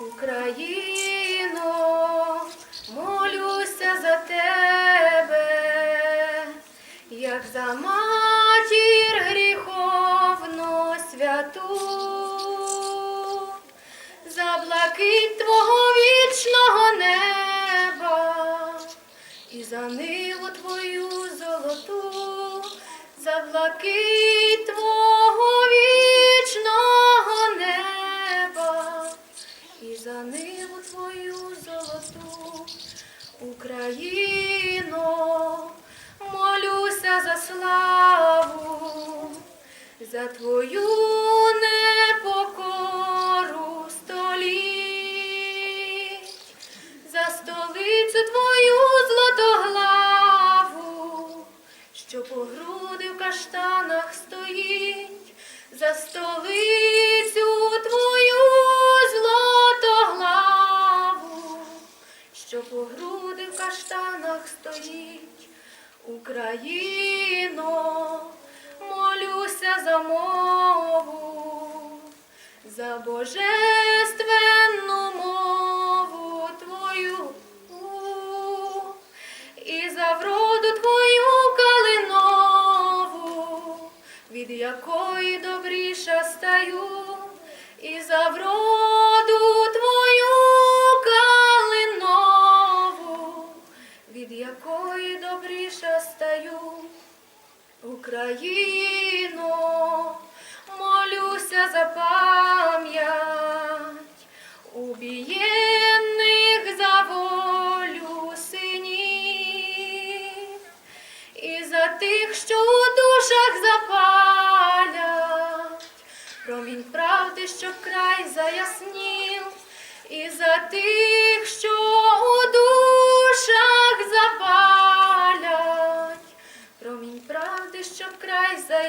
Україно, молюся за тебе, як за матір гріховну святу, за блакить твого вічного неба і за ниву твою золоту, за блакить і за ниву твою золоту, Україно, молюся за славу, за твою що по груди в каштанах стоїть, Україно, молюся за мову, за божественну мову твою. І за вроду твою калинову, від якої добріша стаю, Україно, молюся за пам'ять. Убієнних за волю синів, і за тих, що у душах запалять, промінь правди, щоб край заяснів, і за тих,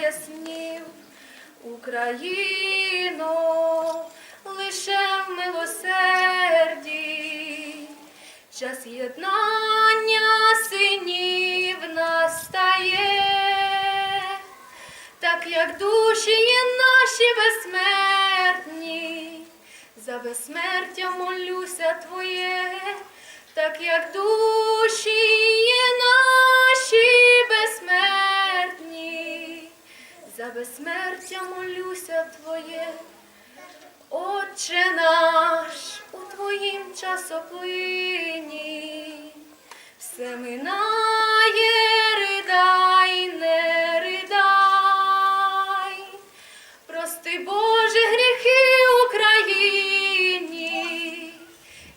заяснів. Україно, лише в милосерді, час єднання синів настає, так як душі є наші безсмертні, за безсмертя молюся Твоє, так як душі є наші за безсмертя молюся Твоє, Отче наш у Твоїм часоплині, все минає, ридай, не ридай, прости Боже гріхи Україні,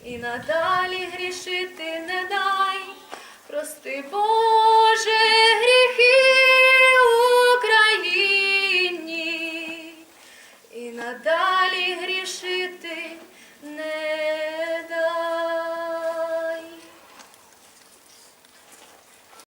і надалі грішити не дай, прости Боже.